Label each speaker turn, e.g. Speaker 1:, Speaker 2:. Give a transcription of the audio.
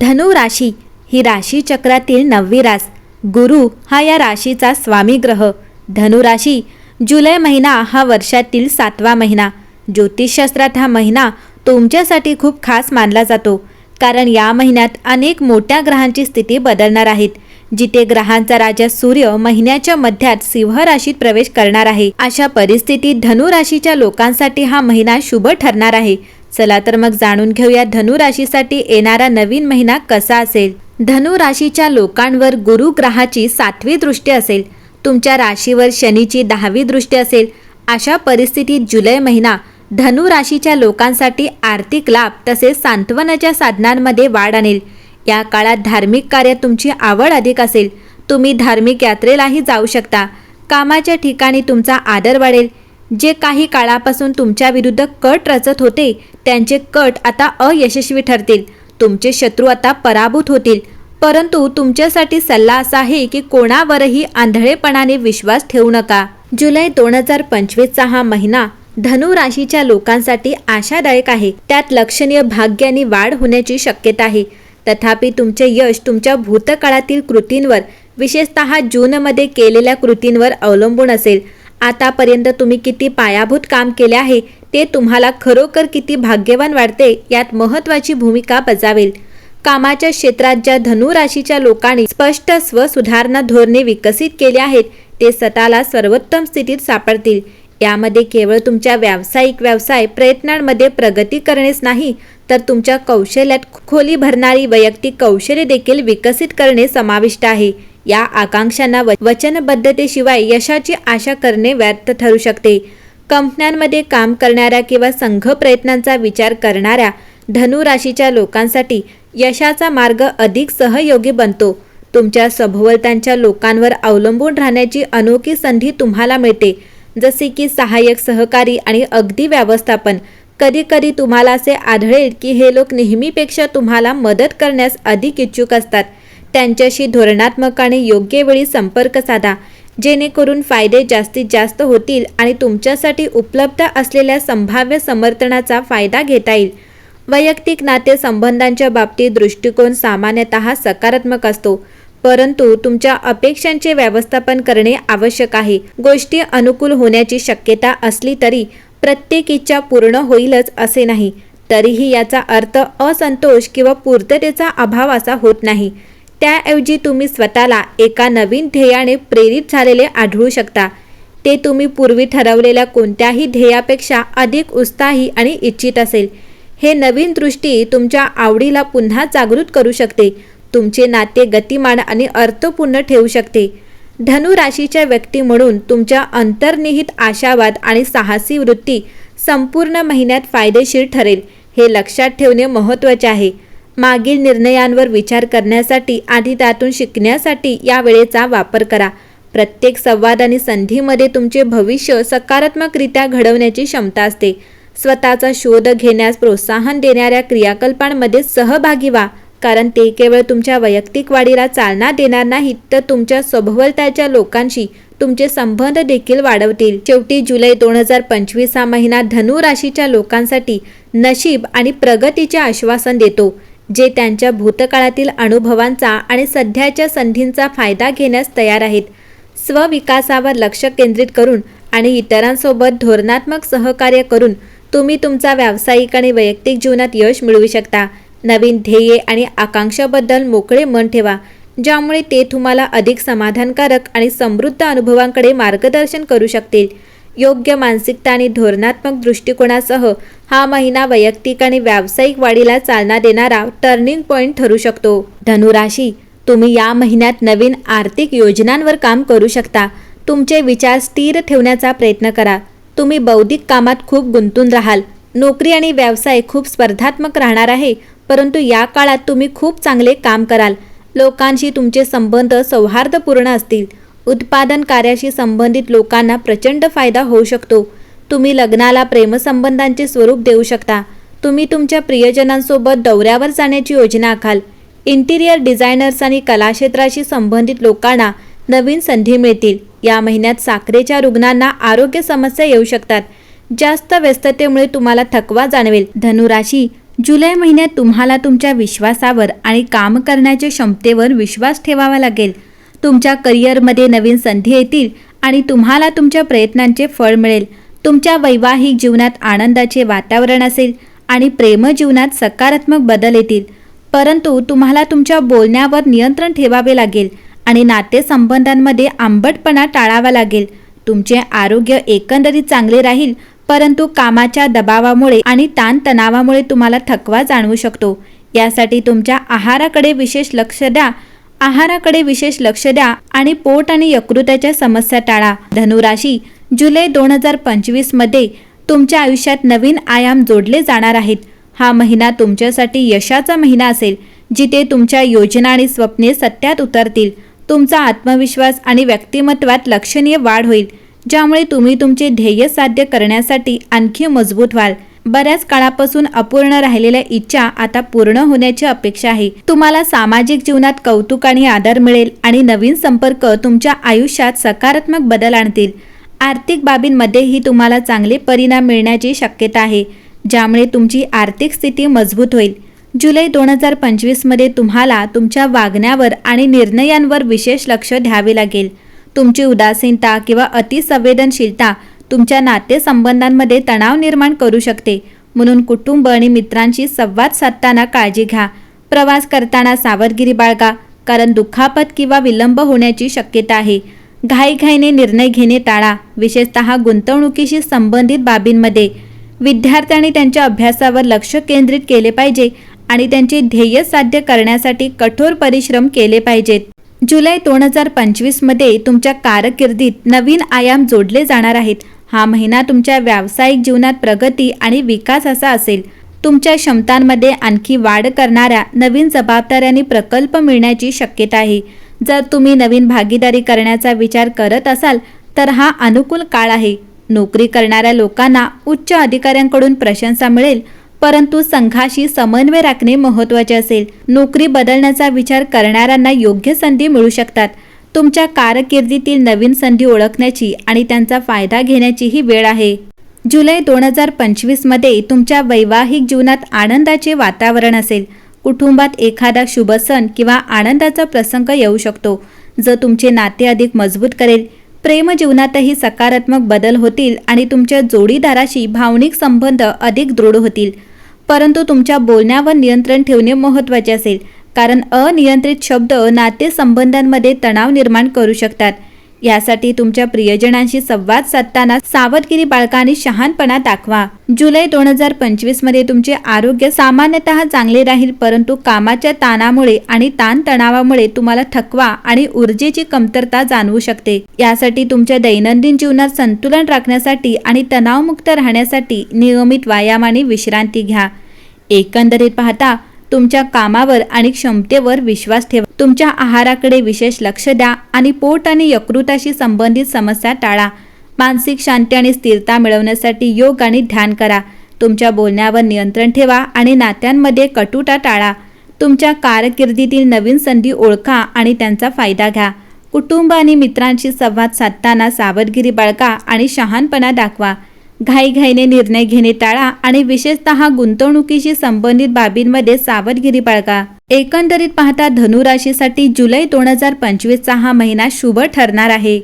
Speaker 1: धनु राशी ही राशी चक्रातील नववी रास. गुरु हा या राशीचा स्वामी ग्रह. धनु राशी जुलै महिना हा वर्षातील सातवा महिना. ज्योतिषशास्त्रात हा महिना तुमच्यासाठी खूप खास मानला जातो. कारण या महिन्यात अनेक मोठ्या ग्रहांची स्थिती बदलणार आहेत. जिथे ग्रहांचा राजा सूर्य महिन्याच्या मध्यात सिंह राशीत प्रवेश करणार आहे. अशा परिस्थितीत धनु राशीच्या लोकांसाठी हा महिना शुभ ठरणार आहे. चला तर मग जाणून घेऊया धनु राशीसाठी येणारा नवीन महिना कसा असेल. धनु राशीच्या लोकांवर गुरु ग्रहाची सातवी दृष्टी असेल. तुमच्या राशीवर शनीची दहावी दृष्टी असेल. अशा परिस्थितीत जुलै महिना धनु राशीच्या लोकांसाठी आर्थिक लाभ तसेच सांत्वनाच्या साधनांमध्ये वाढ आणेल. या काळात धार्मिक कार्यात तुमची आवड अधिक असेल. तुम्ही धार्मिक यात्रेलाही जाऊ शकता. कामाच्या ठिकाणी तुमचा आदर वाढेल. जे काही काळापासून तुमच्या विरुद्ध कट रचत होते त्यांचे कट आता अयशस्वी ठरतील. तुमचे शत्रू आता पराभूत होतील. परंतु तुमच्यासाठी सल्ला असा आहे की कोणावरही आंधळेपणाने विश्वास ठेवू नका. जुलै दोन हजार पंचवीसचा हा महिना धनु राशीच्या लोकांसाठी आशादायक आहे. त्यात लक्षणीय भाग्य आणि वाढ होण्याची शक्यता आहे. तथापि तुमचे यश तुमच्या भूतकाळातील कृतींवर विशेषतः जूनमध्ये केलेल्या कृतींवर अवलंबून असेल. आतापर्यंत तुम्ही किती पायाभूत काम केले आहे ते तुम्हाला खरोखर किती भाग्यवान वाटते यात महत्त्वाची भूमिका बजावेल. कामाच्या क्षेत्रात ज्या धनुराशीच्या लोकांनी स्पष्ट स्वसुधारणा धोरणे विकसित केली आहेत ते स्वतःला सर्वोत्तम स्थितीत सापडतील. यामध्ये केवळ तुमच्या व्यावसायिक व्यवसाय प्रयत्नांमध्ये प्रगती करणेच नाही तर तुमच्या कौशल्यात खोली भरणारी वैयक्तिक कौशल्य देखील विकसित करणे समाविष्ट आहे. या आकांक्षांना वचनबद्धतेशिवाय यशाची आशा करणे व्यर्थ ठरू शकते. कंपन्यांमध्ये काम करणाऱ्या किंवा संघ प्रयत्नांचा विचार करणाऱ्या धनु राशीच्या लोकांसाठी यशाचा मार्ग अधिक सहयोगी बनतो. तुमच्या सभोवतांच्या लोकांवर अवलंबून राहण्याची अनोखी संधी तुम्हाला मिळते. जसे की सहाय्यक सहकारी आणि अगदी व्यवस्थापन. कधीकधी तुम्हाला असे आढळेल की हे लोक नेहमीपेक्षा तुम्हाला मदत करण्यास अधिक इच्छुक असतात. त्यांच्याशी धोरणात्मक आणि योग्य वेळी संपर्क साधा. जेणेकरून फायदे जास्तीत जास्त होतील आणि तुमच्यासाठी उपलब्ध असलेल्या संभाव्य समर्थनाचा फायदा घेता येईल. वैयक्तिक नातेसंबंधांच्या बाबतीत दृष्टिकोन सामान्यतः सकारात्मक असतो परंतु तुमच्या अपेक्षांचे व्यवस्थापन करणे आवश्यक आहे. गोष्टी अनुकूल होण्याची शक्यता असली तरी प्रत्येक इच्छा पूर्ण होईलच असे नाही तरीही याचा अर्थ असंतोष किंवा पूर्ततेचा अभाव असा होत नाही. त्याऐवजी तुम्ही स्वतःला एका नवीन ध्येयाने प्रेरित झालेले आढळू शकता. ते तुम्ही पूर्वी ठरवलेल्या कोणत्याही ध्येयापेक्षा अधिक उत्साही आणि इच्छित असेल. हे नवीन दृष्टी तुमच्या आवडीला पुन्हा जागृत करू शकते. तुमचे नाते गतिमान आणि अर्थपूर्ण ठेवू शकते. धनु राशीच्या व्यक्ती म्हणून तुमच्या अंतर्निहित आशावाद आणि साहसी वृत्ती संपूर्ण महिन्यात फायदेशीर ठरेल. हे लक्षात ठेवणे महत्त्वाचे आहे. मागील निर्णयांवर विचार करण्यासाठी आधी त्यातून शिकण्यासाठी या वेळेचा वापर करा. प्रत्येक संवाद आणि संधीमध्ये तुमचे भविष्य सकारात्मकरित्या घडवण्याची क्षमता असते. स्वतःचा शोध घेण्यास प्रोत्साहन देणाऱ्या क्रियाकल्पांमध्ये सहभागी व्हा. कारण ते केवळ तुमच्या वैयक्तिक वाढीला चालना देणार नाहीत तर तुमच्या सभोवतालच्या लोकांशी तुमचे संबंध देखील वाढवतील. शेवटी जुलै दोन हजार पंचवीस हा महिना धनु राशीच्या लोकांसाठी नशीब आणि प्रगतीचे आश्वासन देतो. जे त्यांच्या भूतकाळातील अनुभवांचा आणि सध्याच्या संधींचा फायदा घेण्यास तयार आहेत. स्वविकासावर लक्ष केंद्रित करून आणि इतरांसोबत धोरणात्मक सहकार्य करून तुम्ही तुमचा व्यावसायिक आणि वैयक्तिक जीवनात यश मिळवू शकता. नवीन ध्येये आणि आकांक्षाबद्दल मोकळे मन ठेवा ज्यामुळे ते तुम्हाला अधिक समाधानकारक आणि समृद्ध अनुभवांकडे मार्गदर्शन करू शकतील. योग्य मानसिकता आणि धोरणात्मक दृष्टिकोनासह हा महिना वैयक्तिक आणि व्यावसायिक वाढीला चालना देणारा टर्निंग पॉइंट ठरू शकतो. धनुराशी तुम्ही या महिन्यात नवीन आर्थिक योजनांवर काम करू शकता. तुमचे विचार स्थिर ठेवण्याचा प्रयत्न करा. तुम्ही बौद्धिक कामात खूप गुंतून राहाल. नोकरी आणि व्यवसाय खूप स्पर्धात्मक राहणार आहे परंतु या काळात तुम्ही खूप चांगले काम कराल. लोकांशी तुमचे संबंध सौहार्दपूर्ण असतील. उत्पादन कार्याशी संबंधित लोकांना प्रचंड फायदा होऊ शकतो. तुम्ही लग्नाला प्रेमसंबंधांचे स्वरूप देऊ शकता. तुम्ही तुमच्या प्रियजनांसोबत दौऱ्यावर जाण्याची योजना आखाल. इंटिरियर डिझायनर्स आणि कलाक्षेत्राशी संबंधित लोकांना नवीन संधी मिळतील. या महिन्यात साखरेच्या रुग्णांना आरोग्य समस्या येऊ शकतात. जास्त व्यस्ततेमुळे तुम्हाला थकवा जाणवेल. धनुराशी जुलै महिन्यात तुम्हाला तुमच्या विश्वासावर आणि काम करण्याच्या क्षमतेवर विश्वास ठेवावा लागेल. तुमच्या करिअरमध्ये नवीन संधी येतील आणि तुम्हाला तुमच्या प्रयत्नांचे फळ मिळेल. तुमच्या वैवाहिक जीवनात आनंदाचे वातावरण असेल आणि प्रेमजीवनात सकारात्मक बदल येतील. परंतु तुम्हाला तुमच्या बोलण्यावर नियंत्रण ठेवावे लागेल आणि नातेसंबंधांमध्ये आंबटपणा टाळावा लागेल. तुमचे आरोग्य एकंदरीत चांगले राहील परंतु कामाच्या दबावामुळे आणि ताणतणावामुळे तुम्हाला थकवा जाणवू शकतो. यासाठी तुमच्या आहाराकडे विशेष लक्ष द्या आहाराकडे विशेष लक्ष द्या आणि पोट आणि यकृताच्या समस्या टाळा. धनुराशी जुलै दोन हजार पंचवीसमध्ये तुमच्या आयुष्यात नवीन आयाम जोडले जाणार आहेत. हा महिना तुमच्यासाठी यशाचा महिना असेल जिथे तुमच्या योजना आणि स्वप्ने सत्यात उतरतील. तुमचा आत्मविश्वास आणि व्यक्तिमत्वात लक्षणीय वाढ होईल ज्यामुळे तुम्ही तुमचे ध्येय साध्य करण्यासाठी आणखी मजबूत व्हाल. बऱ्याच काळापासून अपूर्ण राहिलेल्या इच्छा आता पूर्ण होण्याची अपेक्षा आहे. तुम्हाला सामाजिक जीवनात कौतुक आणि आदर मिळेल आणि नवीन संपर्क तुमच्या आयुष्यात सकारात्मक बदल आणतील. आर्थिक बाबींमध्येही तुम्हाला चांगले परिणाम मिळण्याची शक्यता आहे ज्यामुळे तुमची आर्थिक स्थिती मजबूत होईल. जुलै दोन हजार पंचवीसमध्ये तुम्हाला तुमच्या वागण्यावर आणि निर्णयांवर विशेष लक्ष द्यावे लागेल. तुमची उदासीनता किंवा अतिसंवेदनशीलता तुमच्या नातेसंबंधांमध्ये तणाव निर्माण करू शकते. म्हणून कुटुंब आणि मित्रांशी संवाद साधताना काळजी घ्या. प्रवास करताना सावधगिरी बाळगा कारण दुखापत किंवा विलंब होण्याची शक्यता आहे. घाईघाईने निर्णय घेणे टाळा. विशेषतः गुंतवणुकीशी संबंधित बाबींमध्ये. विद्यार्थ्यांनी त्यांच्या अभ्यासावर लक्ष केंद्रित केले पाहिजे आणि त्यांचे ध्येय साध्य करण्यासाठी कठोर परिश्रम केले पाहिजेत. जुलै दोन हजार पंचवीसमध्ये तुमच्या कारकिर्दीत नवीन आयाम जोडले जाणार आहेत. हा महिना तुमच्या व्यावसायिक जीवनात प्रगती आणि विकास असा असेल. तुमच्या क्षमतांमध्ये आणखी वाढ करणाऱ्या नवीन जबाबदाऱ्यांनी प्रकल्प मिळण्याची शक्यता आहे. जर तुम्ही नवीन भागीदारी करण्याचा विचार करत असाल तर हा अनुकूल काळ आहे. नोकरी करणाऱ्या लोकांना उच्च अधिकाऱ्यांकडून प्रशंसा मिळेल परंतु संघाशी समन्वय राखणे महत्त्वाचे असेल. नोकरी बदलण्याचा विचार करणाऱ्यांना योग्य संधी मिळू शकतात. तुमच्या कारकिर्दीतील नवीन संधी ओळखण्याची आणि त्यांचा फायदा घेण्याची ही वेळ आहे. जुलै दोन हजार पंचवीसमध्ये तुमच्या वैवाहिक जीवनात आनंदाचे वातावरण असेल. कुटुंबात एखादा शुभ सण किंवा आनंदाचा प्रसंग येऊ शकतो. जो तुमचे नाते अधिक मजबूत करेल. प्रेमजीवनातही सकारात्मक बदल होतील आणि तुमच्या जोडीदाराशी भावनिक संबंध अधिक दृढ होतील. परंतु तुमच्या बोलण्यावर नियंत्रण ठेवणे महत्त्वाचे असेल. कारण अनियंत्रित शब्द नातेसंबंधांमध्ये तणाव निर्माण करू शकतात. यासाठी तुमच्या प्रियजनांशी संवाद साधताना सावधगिरी बाळकाने शहानपणा शहाणपणा दाखवा. जुलै दोन हजार पंचवीसमध्ये तुमचे आरोग्य सामान्यतः चांगले राहील परंतु कामाच्या ताणामुळे आणि ताणतणावामुळे तुम्हाला थकवा आणि ऊर्जेची कमतरता जाणवू शकते. यासाठी तुमच्या दैनंदिन जीवनात संतुलन राखण्यासाठी आणि तणावमुक्त राहण्यासाठी नियमित व्यायाम आणि विश्रांती घ्या. एकंदरीत पाहता तुमच्या कामावर आणि क्षमतेवर विश्वास ठेवा. तुमच्या आहाराकडे विशेष लक्ष द्या आणि पोट आणि यकृताशी संबंधित समस्या टाळा. मानसिक शांती आणि स्थिरता मिळवण्यासाठी योग आणि ध्यान करा. तुमच्या बोलण्यावर नियंत्रण ठेवा आणि नात्यांमध्ये कटुता टाळा. तुमच्या कारकिर्दीतील नवीन संधी ओळखा आणि त्यांचा फायदा घ्या. कुटुंब आणि मित्रांशी संवाद साधताना सावधगिरी बाळगा आणि शहाणपणा दाखवा. घाईघाईने निर्णय घेणे टाळा आणि विशेषतः गुंतवणुकीशी संबंधित बाबींमध्ये सावधगिरी बाळगा. एकंदरीत पाहता धनुराशीसाठी जुलै दोन हजार पंचवीसचा हा महिना शुभ ठरणार आहे.